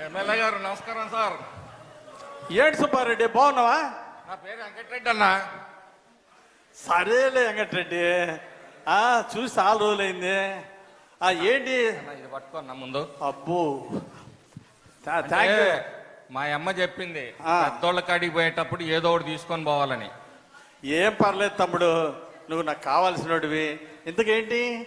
MLA గారు నమస్కారం sir. ఏంటి సుబ్బారెడ్డి బాగున్నావా? నా పేరు వెంకటరెడ్డి అన్న. సరేలే వెంకటరెడ్డి. ఆ చూసి చాలా రోజులైంది. ఆ ఏంటి? ఇది పట్టుకోన్న ముందు. అబ్బో. మా అమ్మ చెప్పింది ఆ. పెద్దోళ్ళ కాడికి పోయేటప్పుడు ఏదో ఒకటి తీసుకొని పోవాలని. ఏం పర్లేదు తమ్ముడు నువ్వు నాకు కావాల్సినోడివి. ఇంతకేంటి?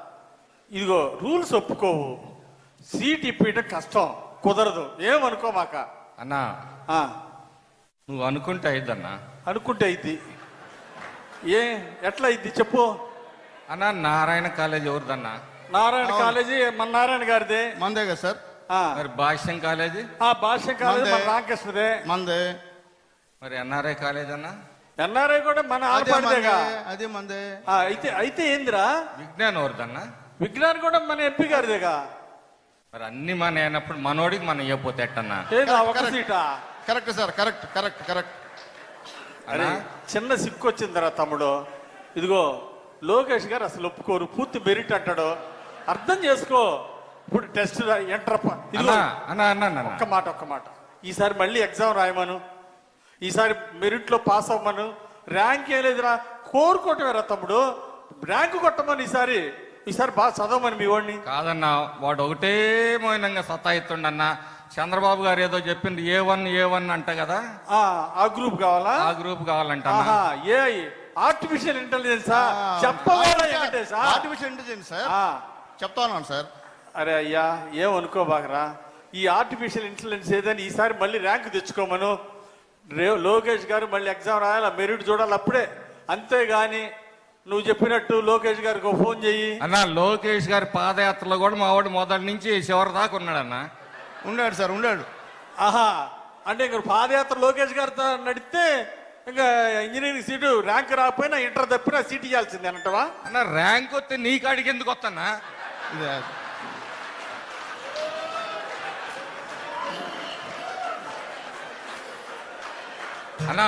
ఇదిగో రూల్స్ ఒప్పుకోవు. సీట్ ఇప్పేయటం కష్టం కుదరదు. ఏమనుకో మాక? అన్నా ఆ, నువ్వు అనుకుంటే అయిద్దన్నా. అనుకుంటే అయింది ఏ ఎట్లా అయింది చెప్పు. అన్నా నారాయణ కాలేజ్ ఎవరిదన్నా? నారాయణ కాలేజీ మన నారాయణ గారిదే. మందే కదా సార్? ఆ, మరి భాష్యం కాలేజీ? ఆ భాష్యం కాలేజీ మన మందే. రామకృష్ణదే. మందే. మరి ఎన్ఆర్ఐ కాలేజ్ అన్నా? ఎన్ఆర్ఐ కూడా మన అదే మందే ఆడపడిదేగా అదే మందే. ఆ, అయితే అయితే ఏందిరా? విజ్ఞాన్ ఎవరిదన్నా? విజ్ఞాన్ కూడా మన ఎంపీ గారిదేగా? మరి అన్ని మన అయినప్పుడు మనోడికి మనం ఇవ్వకపోతే ఎట్టన్నా? ఏదా ఒక correct. సీటా? Correct sir correct correct correct. అరే అన్నా? చిన్న సిక్కు వచ్చిందిరా తమ్ముడు. ఇదిగో లోకేష్ గారు అసలు ఒప్పుకోరు పూర్తి మెరిట్ అంటాడు. అర్థం చేసుకో. ఇప్పుడు టెస్ట్ ఎంటర్ ఇదిగో అన్నా అన్నా అన్నా అన్నా ఒక్క మాట ఒక్క మాట. ఈసారి మళ్ళీ ఎగ్జామ్ రాయమను. ఈసారి మెరిట్లో పాస్ అవ్వమను. ర్యాంక్ ఏం లేదురా. కోరుకోవటమేరా తమ్ముడు. ర్యాంక్ కొట్టమని ఈసారి. ఈసారి బాగా చదవమని మీ వాడిని. కాదన్నా వాడు ఒకటే మౌనంగా సతాయిస్తుండన్నా చంద్రబాబు గారు ఏదో చెప్పింది ఏ వన్ ఏ వన్ అంట కదా? ఆ, ఆ గ్రూప్ కావాలా? ఆ గ్రూప్ కావాలంట ఏ ఆర్టిఫిషియల్ ఇంటెలిజెన్సా? Artificial intelligence sir? చెప్తా ఉన్నాను సార్. అరే అయ్యా ఏమనుకోబాకరా ఈ ఆర్టిఫిషియల్ ఇంటెలిజెన్స్ ఏదని ఈసారి మళ్ళీ ర్యాంక్ తెచ్చుకోమను రే లోకేష్ గారు మళ్ళీ ఎగ్జామ్ రాయాలి? మెరిట్ చూడాలి అప్పుడే. అంతేగాని నువ్వు చెప్పినట్టు లోకేష్ గారికి ఫోన్ చెయ్యి. అన్నా లోకేష్ గారి పాదయాత్రలో కూడా మా వాడు మొదటి నుంచి చివరి దాకా ఉన్నాడన్నా. ఉండాడు సార్ ఉండాడు ఆహా అంటే ఇంక పాదయాత్ర లోకేష్ గారితో నడిస్తే ఇంకా ఇంజనీరింగ్ సీటు ర్యాంక్ రాకపోయినా ఇంటర్ తప్పినా సీట్ ఇవ్వాల్సిందే అంటవా? అన్న ర్యాంక్ వస్తే నీ కాడికి ఎందుకు వస్తానా ఇదే. అన్నా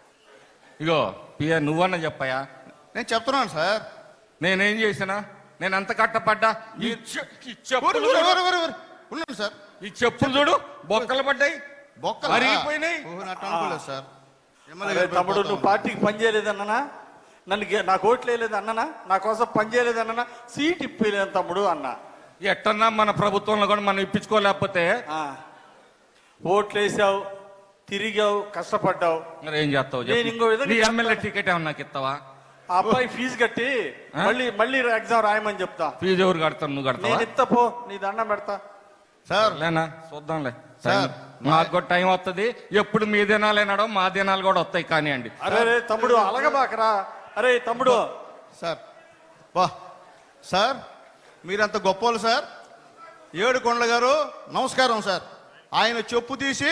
ఇగో పియ నువ్వన్న చెప్పయా? నేను చెప్తున్నాను సార్. నేనేం చేసినా? నేను అంత కట్టపడ్డా? ఈ చె- ఈ చెప్పులు చూడు. ఉన్నాను సార్. ఈ చెప్పులు చూడు. బొక్కలు పడ్డాయి. బొక్కలు? అరిగిపోయినాయి. ఓహో, నాకు అనుకోలేదు సార్. ఎమ్మెల్యే అరే గారు తమ్ముడు నువ్వు పార్టీకి పని చేయలేదన్నా నన్ను గే- నాకు ఓట్లు వేయలేదు అన్ననా? నా కోసం పని చేయలేదు అన్ననా సీట్ ఇప్పలేదు తమ్ముడు అన్న. ఎట్టన్నా మన ప్రభుత్వంలో కూడా మనం ఇప్పించుకోలేకపోతే? ఆ. ఓట్లు వేసావు తిరిగావు కష్టపడ్డావు. మరి ఏం చేస్తావు? నేను ఇంకో. విధంగా ఎమ్మెల్యే టికెట్ ఏమన్నా నాకు ఇస్తావా? ఆ అబ్బాయి ఫీజు కట్టి? మళ్ళీ మళ్ళీ ఎగ్జామ్ రాయమని చెప్తా. ఫీజు ఎవరు కడతావు నువ్వు కడతావా? నేను ఇస్తా పో. నీ దండం పెడతా. సార్. లేనా చూద్దాంలే. సార్, మాకు కూడా టైం వస్తుంది ఎప్పుడు మీ దినాలేనాడో మా దినాలు కూడా వస్తాయి కానివ్వండి. అరే రే తమ్ముడు అలగబాకరా. అరే తమ్ముడు. సార్. వా సార్ మీరంత గొప్పోళ్ళు సార్. ఏడు కొండల గారు నమస్కారం సార్. ఆయన చెప్పు తీసి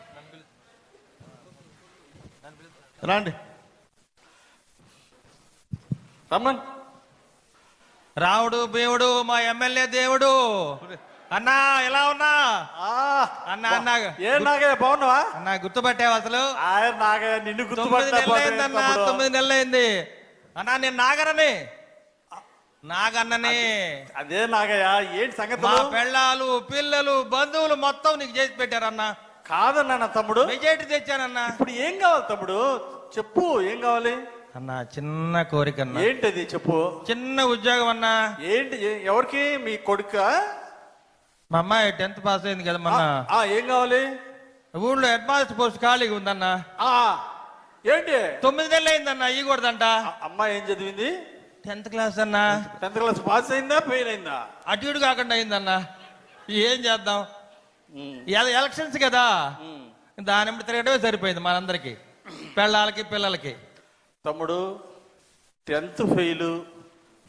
రండి. రమ్మన్ రావుడు దేవుడు మా ఎమ్మెల్యే దేవుడు. అన్నా ఎలా ఉన్నా? ఆ, అన్న అన్న ఏ నాగయ్య బాగున్నావా? అన్న గుర్తుపట్టావు అసలు? నాగయ్య నిన్ను తొమ్మిది గుర్తుపట్టా నెలలు అయిందన్న తొమ్మిది నెలలు అయింది. అన్నా నేను నాగరని నాగన్నని. అదే నాగయ్య ఏంటి మా సంగతులు పెళ్ళాలు పిల్లలు బంధువులు మొత్తం నీకు చేసి పెట్టారన్న. కాదన్నా తమ్ముడు. మెజార్టీ తెచ్చానన్నా. ఇప్పుడు ఏం కావాలి తమ్ముడు? చెప్పు ఏం కావాలి? అన్న చిన్న కోరిక అన్న. ఏంటది చెప్పు? చిన్న ఉద్యోగం అన్నా. ఏంటి ఎవరికి? మీ కొడుక? మా అమ్మాయి టెన్త్ పాస్ అయింది కదా మొన్న. ఆ ఏం కావాలి? ఊళ్ళో హెడ్ మాస్టర్ పోస్ట్ ఖాళీగా ఉందన్న. ఏంటి? తొమ్మిది నెలలు అయిందన్న ఇవ్వకూడదంట అమ్మాయి ఏం చదివింది? టెన్త్ క్లాస్ అన్నా. టెన్త్ క్లాస్ పాస్ అయిందా ఫెయిల్ అయిందా? అటు ఇటు కాకుండా అయిందన్న. ఏం చేద్దాం? ఎలక్షన్స్ కదా. దాని తిరగడమే సరిపోయింది మనందరికి. పెళ్ళాలకి పిల్లలకి. తమ్ముడు టెన్త్ ఫెయిల్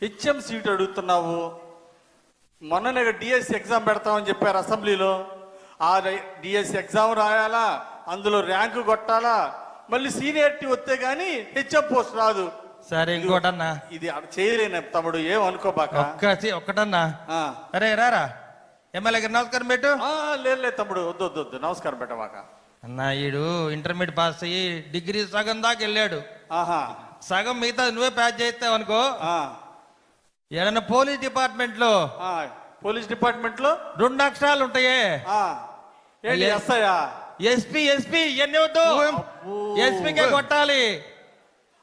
హెచ్ఎం సీట్ అడుగుతున్నావు. మొన్ననే డిఎస్సి ఎగ్జామ్ పెడతామని చెప్పారు అసెంబ్లీలో. ఆ డిఎస్సి ఎగ్జామ్ రాయాలా? అందులో ర్యాంకు కొట్టాలా? మళ్ళీ సీనియారిటీ వస్తే గానీ హెచ్ఎం పోస్ట్ రాదు. సరే ఇంకోటన్నా. ఇది చేయలేను తమ్ముడు ఏం అనుకోబాక? ఒక్క సి- ఒక్కటన్నా. అరే రారా. ఎమ్మెల్యే గారు నమస్కారం పెట్టు ఆ, లేదు లేదు తమ్ముడు వద్దు వద్దు వద్దు నమస్కారం పెట్టబాక అన్న ఈడు ఇంటర్మీడియట్ పాస్ అయ్యి డిగ్రీ సగం దాకా వెళ్ళాడు. ఆహా. సగం మిగతా నువ్వే ప్యాచ్ చేస్తావు అనుకో. ఆ, ఏదైనా పోలీస్ డిపార్ట్మెంట్లో ఆ, పోలీస్ డిపార్ట్మెంట్లో రెండు అక్షరాలు ఉంటాయే. ఆ, ఏంటి ఏ- ఎస్ఐయా ఎస్పీ ఎస్పీ ఇవన్నీ వద్దు. ఎస్పీకే కొట్టాలి.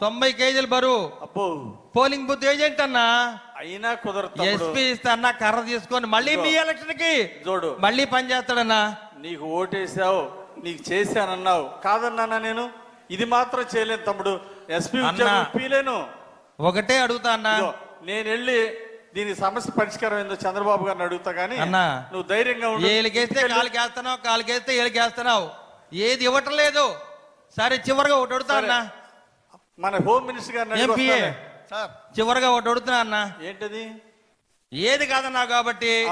తొంభై కేజీలు బరువు. అబ్బో. పోలింగ్ బూత్ ఏజెంట్ అన్న? అయినా కుదరదు ఎస్పీ ఇస్తే అన్న కర్ర తీసుకొని మళ్ళీ మీ ఎలక్షన్కి చూడు. మళ్ళీ పని చేస్తాడన్నా? నీకు ఓటేసావు నీకు చేశానన్నావు. కాదన్నానా నేను? ఇది మాత్రం చేయలేను తమ్ముడు. ఎస్పీ. ఉద్యోగం ఒకటే అడుగుతా అన్న. నేను వెళ్ళి దీని సమస్య పరిష్కారం ఏందో చంద్రబాబు గారిని అడుగుతా గానీ అన్నా. నువ్వు ధైర్యంగా ఉండు. ఏలికేస్తే కాలుకి వేస్తున్నావు కాలుకి వేస్తే ఏలికి వేస్తున్నావు ఏది ఇవ్వటం లేదు. సరే చివరిగా ఒకటి అడుగుతా అన్న. మన హోమ్ మినిస్టర్ వస్తాలే. సార్. చివరిగా ఒకటి అడుగుతున్నా అన్న. ఏంటది? ఏది కాదన్నా కాబట్టి.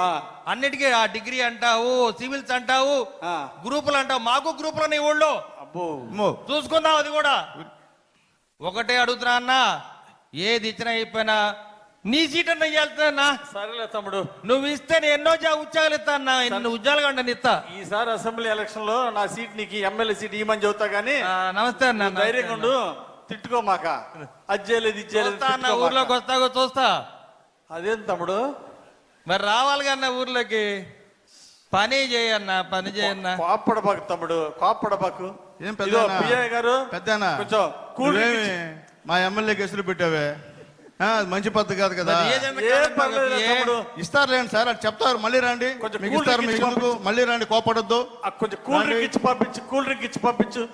అన్నిటికీ ఆ డిగ్రీ అంటావు సివిల్స్ అంటావు ఆ. గ్రూపులు అంటావు. మాకు గ్రూపులు ఉన్నాయి ఊళ్ళో. చూసుకుందాం అది కూడా. ఒకటే అడుగుతున్నా అన్న. ఏది ఇచ్చినా అయిపోయినా నీ సీట్ అన్న ఇయ్యాల్సిన సరేలే తమ్ముడు. నువ్వు ఇస్తే నేను ఎన్నో ఉద్యోగాలు ఇస్తా అన్న. ఎన్ని ఉద్యోగాలు కంటే ఇస్తా. ఈసారి అసెంబ్లీ ఎలక్షన్లో నా సీట్ నీకు ఎమ్మెల్యే సీట్ ఇవ్వమని చెబుతా గానీ ఆ, నమస్తే అన్న ధైర్యంగా ఉండు. తిట్టుకోమాక అది చేయలేదు ఇది చేయలేదు వస్తా అన్న తిట్టుకోమాక. ఊర్లోకి వస్తాగో చూస్తా అదేం తమ్ముడు? మరి రావాలి కన్నా ఊర్లోకి. పని చేయన్న పని చేయన్న. కోప్పడబాకు తమ్ముడు కోప్పడబాకు. ఏం ఇదిగో పెద్ద పిఏ గారు పెద్దనా కొంచెం కూల్ డ్రింక్ నువ్వేమి ఇచ్చి- మా ఎమ్మెల్యే కేసులు పెట్టావే? ఆ, అది మంచి పద్ధతి కాదు కదా. మరి ఏదైనా ఏం కారణం పర్లేదు కాబట్టి ఏ- తమ్ముడు. ఇస్తారులేండి సార్ అది చెప్తారు. మళ్ళీ రండి. కొంచెం మీకు కూల్ ఇస్తారు డ్రింక్ మీకు ఇచ్చి ఎందుకు? మళ్ళీ రండి కోపడొద్దు. ఆ కొంచెం కూల్ డ్రింక్ ఇచ్చి పంపించు కూల్ డ్రింక్ ఇచ్చి పంపించు.